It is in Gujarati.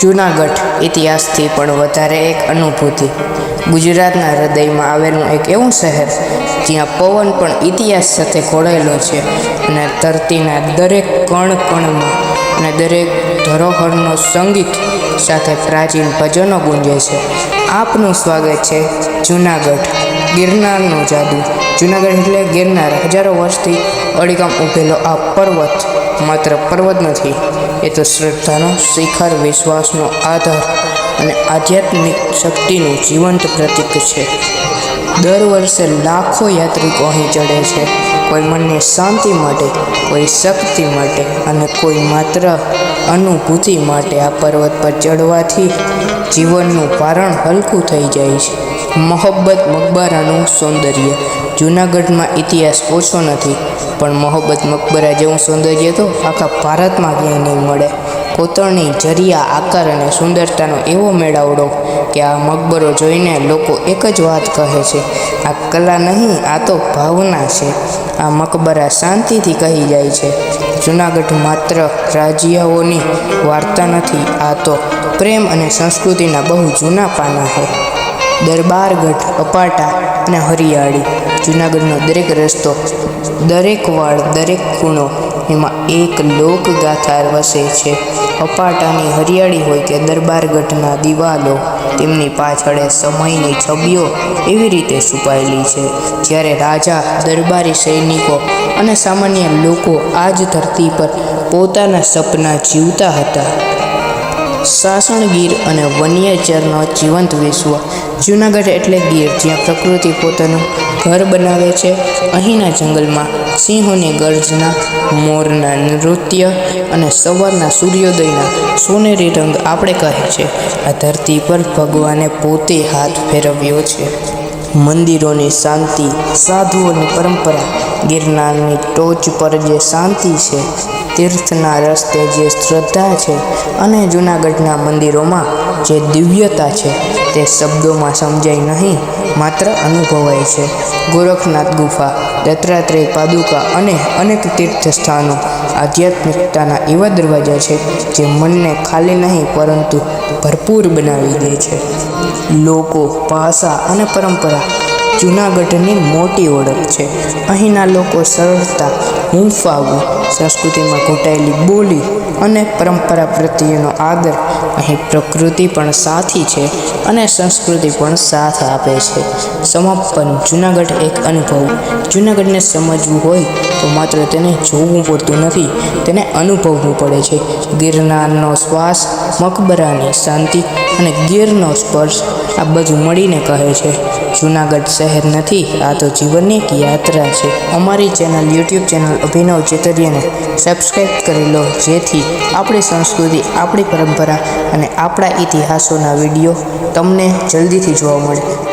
જૂનાગઢ ઇતિહાસથી પણ વધારે એક અનુભૂતિ. ગુજરાતના હૃદયમાં આવેલું એક એવું શહેર જ્યાં પવન પણ ઇતિહાસ સાથે ઘોળેલો છે અને ધરતીના દરેક કણ કણમાં અને દરેક ધરોહરનો સંગીત સાથે પ્રાચીન ભજનો ગુંજે છે. આપનું સ્વાગત છે જૂનાગઢ, ગિરનારનો જાદુ. જૂનાગઢ એટલે ગિરનાર. હજારો વર્ષથી અડીગામ ઉભેલો આ પર્વત માત્ર પર્વત નથી, એ તો શ્રદ્ધાનો, શિખર વિશ્વાસનો આધાર અને આધ્યાત્મિક શક્તિનું જીવંત પ્રતીક છે. દર વર્ષે લાખો યાત્રિકો અહીં ચડે છે. કોઈ મનની શાંતિ માટે, કોઈ શક્તિ માટે અને કોઈ માત્ર અનુભૂતિ માટે આ પર્વત પર ચડવાથી જીવનનું ભારણ હલકું થઈ જાય છે. મોહબ્બત મકબરાનું સૌંદર્ય. જૂનાગઢમાં ઇતિહાસ ઓછો નથી, પણ મોહબ્બત, મકબરા જેવું સૌંદર્ય તો આખા ભારતમાં ક્યાંય નહીં મળે. કોતરણી, જરિયા, આકાર અને સુંદરતાનો એવો મેળાવડો કે આ મકબરો જોઈને લોકો એક જ વાત કહે છે, આ કલા નહીં, આ તો ભાવના છે. આ મકબરા શાંતિથી કહી જાય છે, જૂનાગઢ માત્ર રાજ્યાઓની વાર્તા નથી, આ તો પ્રેમ અને સંસ્કૃતિના બહુ જૂના પાના છે. દરબારગઢ અપાટા અને હરિયાળી. જૂનાગઢનો દરેક રસ્તો, દરેક વાળ, દરેક ખૂણો એમાં એક લોકગાથા વસે છે. અપાટાની હરિયાળી હોય કે દરબારગઢના દિવાલો, તેમની પાછળ સમયની છબીઓ એવી રીતે છુપાયેલી છે. જ્યારે રાજા, દરબારી સૈનિકો અને સામાન્ય લોકો આ જ ધરતી પર પોતાના સપના જીવતા હતા. સાસણગીર અને વન્યચરનો જીવંત વિશ્વ જૂનાગઢ એટલે ગીર, જ્યાં પ્રકૃતિ પોતાનું ઘર બનાવે છે. અહીંના જંગલમાં સિંહોની ગર્જના, મોરના નૃત્ય અને સવારના સૂર્યોદયના સોનેરી રંગ આપણે કહે છે. આ ધરતી પર ભગવાને પોતે હાથ ફેરવ્યો છે. મંદિરોની શાંતિ, સાધુઓની પરંપરા ગિરનારની ટોચ પર જે શાંતિ છે, તીર્થના રસ્તે જે શ્રદ્ધા છે અને જૂનાગઢના મંદિરોમાં જે દિવ્યતા છે, તે શબ્દોમાં સમજાય નહીં, માત્ર અનુભવાય છે. ગોરખનાથ ગુફા, દત્તાત્રેય પાદુકા અને અનેક તીર્થ સ્થાનો આધ્યાત્મિકતાના એવા દરવાજા છે જે મનને ખાલી નહીં, પરંતુ ભરપૂર બનાવી દે છે. લોકો, ભાષા અને પરંપરા જૂનાગઢની મોટી ઓળખ છે. અહીંના લોકો સરળતા, હૂંફાવું, સંસ્કૃતિમાં ઘૂંટાયેલી બોલી અને પરંપરા પ્રત્યેનો આદર અહીં પ્રકૃતિ પણ સાથી છે અને સંસ્કૃતિ પણ સાથ આપે છે. સમાપન. જૂનાગઢ એક અનુભવ. જૂનાગઢને સમજવું હોય તો માત્ર તેને જોવું પડતું નથી, તેને અનુભવવું પડે છે. ગિરનારનો શ્વાસ, મકબરાની શાંતિ અને ગીરનો સ્પર્શ આ બધું મળીને કહે છે. જૂનાગઢ શહેર નથી, આ તો જીવનની એક યાત્રા છે. અમારી ચેનલ યુટ્યુબ ચેનલ અભિનવ ચેતરિયાને સબસ્ક્રાઈબ કરી લો, જેથી આપણી સંસ્કૃતિ, આપણી પરંપરા અને આપણા ઇતિહાસોના વીડિયો તમને જલ્દીથી જોવા મળે.